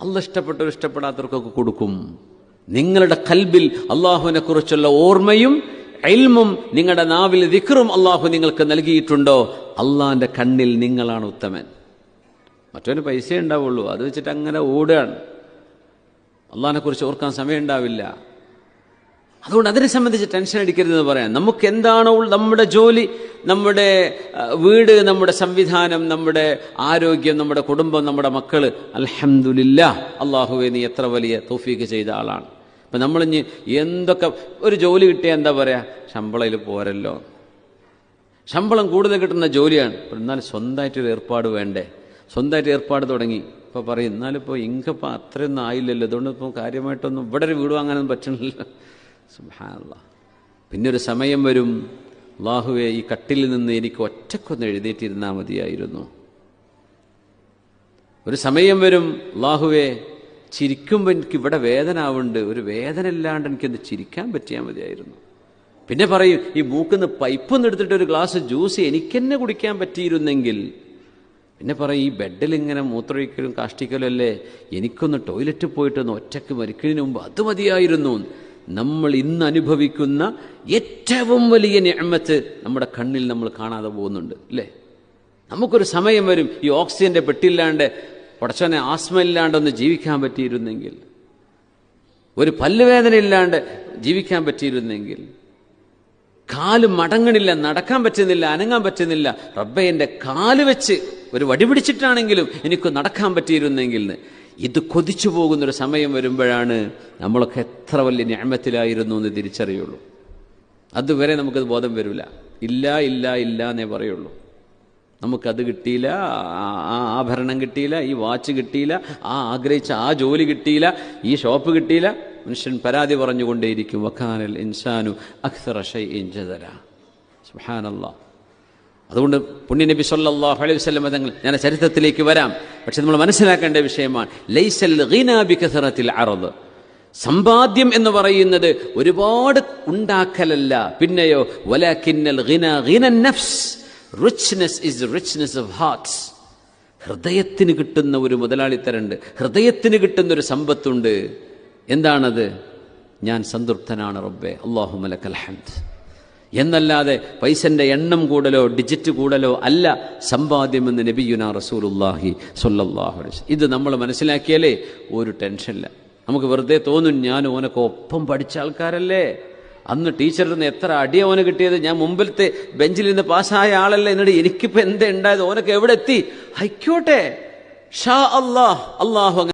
അല്ല ഇഷ്ടപ്പെട്ടവർ ഇഷ്ടപ്പെടാത്തവർക്കൊക്കെ കൊടുക്കും. നിങ്ങളുടെ കൽബിൽ അള്ളാഹുവിനെ കുറിച്ചുള്ള ഓർമ്മയും എൽമും നിങ്ങളുടെ നാവിൽ ദിക്റും അള്ളാഹു നിങ്ങൾക്ക് നൽകിയിട്ടുണ്ടോ? അള്ളാഹിന്റെ കണ്ണിൽ നിങ്ങളാണ് ഉത്തമൻ. മറ്റൊരു പൈസയേ ഉണ്ടാവുള്ളൂ. അത് വെച്ചിട്ട് അങ്ങനെ ഓടുകയാണ്. അള്ളാഹിനെ കുറിച്ച് ഓർക്കാൻ സമയം ഉണ്ടാവില്ല അതുകൊണ്ട് അതിനെ സംബന്ധിച്ച് ടെൻഷൻ അടിക്കരുത് എന്ന് പറയാം. നമുക്ക് എന്താണോ നമ്മുടെ ജോലി നമ്മുടെ വീട് നമ്മുടെ സംവിധാനം നമ്മുടെ ആരോഗ്യം നമ്മുടെ കുടുംബം നമ്മുടെ മക്കൾ അൽഹംദുലില്ലാ അള്ളാഹുവെ നീ എത്ര വലിയ തോഫീക്ക് ചെയ്ത ആളാണ്. ഇപ്പം നമ്മളിഞ്ഞ് എന്തൊക്കെ ഒരു ജോലി കിട്ടിയാൽ എന്താ പറയുക ശമ്പളയിൽ പോരല്ലോ. ശമ്പളം കൂടുതൽ കിട്ടുന്ന ജോലിയാണ്. എന്നാലും സ്വന്തമായിട്ടൊരു ഏർപ്പാട് വേണ്ടേ? സ്വന്തമായിട്ട് ഏർപ്പാട് തുടങ്ങി. ഇപ്പോൾ പറയും എന്നാലിപ്പോൾ ഇങ്കപ്പോൾ അത്രയൊന്നും ആയില്ലല്ലോ. അതുകൊണ്ട് ഇപ്പോൾ കാര്യമായിട്ടൊന്നും ഇവിടെ ഒരു വീട് വാങ്ങാനൊന്നും പറ്റണില്ല സുബാനുള്ള പിന്നൊരു സമയം വരും അള്ളാഹുവെ ഈ കട്ടിലിൽ നിന്ന് എനിക്ക് ഒറ്റക്കൊന്ന് എഴുന്നേറ്റിരുന്നാൽ മതിയായിരുന്നു. ഒരു സമയം വരും അള്ളാഹുവെ ചിരിക്കുമ്പോൾ എനിക്ക് ഇവിടെ വേദന ആവുന്നുണ്ട് ഒരു വേദന ഇല്ലാണ്ട് എനിക്കൊന്ന് ചിരിക്കാൻ പറ്റിയാൽ മതിയായിരുന്നു. പിന്നെ പറയും ഈ മൂക്കുന്ന് പൈപ്പൊന്ന് എടുത്തിട്ട് ഒരു ഗ്ലാസ് ജ്യൂസ് എനിക്കെന്നെ കുടിക്കാൻ പറ്റിയിരുന്നെങ്കിൽ പിന്നെ പറയും ഈ ബെഡിൽ ഇങ്ങനെ മൂത്രമൊഴിക്കലും കാഷ്ടിക്കലും അല്ലേ എനിക്കൊന്ന് ടോയ്ലറ്റിൽ പോയിട്ടൊന്ന് ഒറ്റയ്ക്ക് മരിക്കുന്നതിന് മുമ്പ് അത് മതിയായിരുന്നു. നമ്മൾ ഇന്ന് അനുഭവിക്കുന്ന ഏറ്റവും വലിയ ഞമ്മത്ത് നമ്മുടെ കണ്ണിൽ നമ്മൾ കാണാതെ പോകുന്നുണ്ട് അല്ലേ നമുക്കൊരു സമയം വരും ഈ ഓക്സിജന്റെ പെട്ടില്ലാണ്ട് പടച്ചവനെ ആസ്മ ഇല്ലാണ്ടൊന്ന് ജീവിക്കാൻ പറ്റിയിരുന്നെങ്കിൽ ഒരു പല്ലുവേദന ഇല്ലാണ്ട് ജീവിക്കാൻ പറ്റിയിരുന്നെങ്കിൽ കാൽ മടങ്ങണില്ല നടക്കാൻ പറ്റുന്നില്ല അനങ്ങാൻ പറ്റുന്നില്ല റബ്ബെ എന്റെ കാൽ വെച്ച് ഒരു വടി പിടിച്ചിട്ടാണെങ്കിലും എനിക്ക് നടക്കാൻ പറ്റിയിരുന്നെങ്കിൽ. ഇത് കൊതിച്ചു പോകുന്നൊരു സമയം വരുമ്പോഴാണ് നമ്മളൊക്കെ എത്ര വലിയ ഞാമത്തിലായിരുന്നു എന്ന് തിരിച്ചറിയുള്ളൂ. അതുവരെ നമുക്കത് ബോധം വരില്ല. ഇല്ല ഇല്ല ഇല്ല എന്നേ പറയുള്ളൂ. നമുക്കത് കിട്ടിയില്ല ആ- ആഭരണം കിട്ടിയില്ല ഈ വാച്ച് കിട്ടിയില്ല ആ ആഗ്രഹിച്ച ആ ജോലി കിട്ടിയില്ല ഈ ഷോപ്പ് കിട്ടിയില്ല. മനുഷ്യൻ പരാതി പറഞ്ഞുകൊണ്ടേയിരിക്കും. വഖാനൽ ഇൻസാനു അക്സറ ഷൈഇൻ ഇഞ്ചതര സുബ്ഹാനല്ലാഹ് അതുകൊണ്ട് പുണ്യനബി സല്ലല്ലാഹു അലൈഹി വസല്ലം തങ്ങൾ ഞാൻ ചരിത്രത്തിലേക്ക് വരാം. പക്ഷെ നമ്മൾ മനസ്സിലാക്കേണ്ട വിഷയമാണ് ലൈസൽ ഗിനാ ബികസറത്തിൽ അറദ്. സമ്പാദ്യം എന്ന് പറയുന്നത് ഒരുപാട് ഉണ്ടാക്കലല്ല. പിന്നെയോ ഓഫ് ഹൃദയത്തിന് കിട്ടുന്ന ഒരു മുതലാളിത്തരുണ്ട്. ഹൃദയത്തിന് കിട്ടുന്ന ഒരു സമ്പത്തുണ്ട്. എന്താണത്? ഞാൻ സംതൃപ്തനാണ് റബ്ബെ. അള്ളാഹു മലക്കൽ ഹംദ്. എന്നല്ലാതെ പൈസന്റെ എണ്ണം കൂടലോ ഡിജിറ്റ് കൂടലോ അല്ല സമ്പാദ്യമെന്ന് നബിയുന റസൂലുല്ലാഹി സൊല്ലാഹു ഇത് നമ്മൾ മനസ്സിലാക്കിയാലേ ഒരു ടെൻഷനില്ല നമുക്ക് വെറുതെ തോന്നും ഞാൻ ഓനൊക്കെ ഒപ്പം പഠിച്ച ആൾക്കാരല്ലേ. അന്ന് ടീച്ചറിൽ നിന്ന് എത്ര അടിയ ഓന കിട്ടിയത്? ഞാൻ മുമ്പിലത്തെ ബെഞ്ചിൽ നിന്ന് പാസ്സായ ആളല്ലേ. എന്നിട്ട് എനിക്കിപ്പോൾ എന്താ ഉണ്ടായത്? ഓനൊക്കെ എവിടെ എത്തി ഹൈക്കോട്ടെ ഷാ അള്ളാഹ്. അള്ളാഹു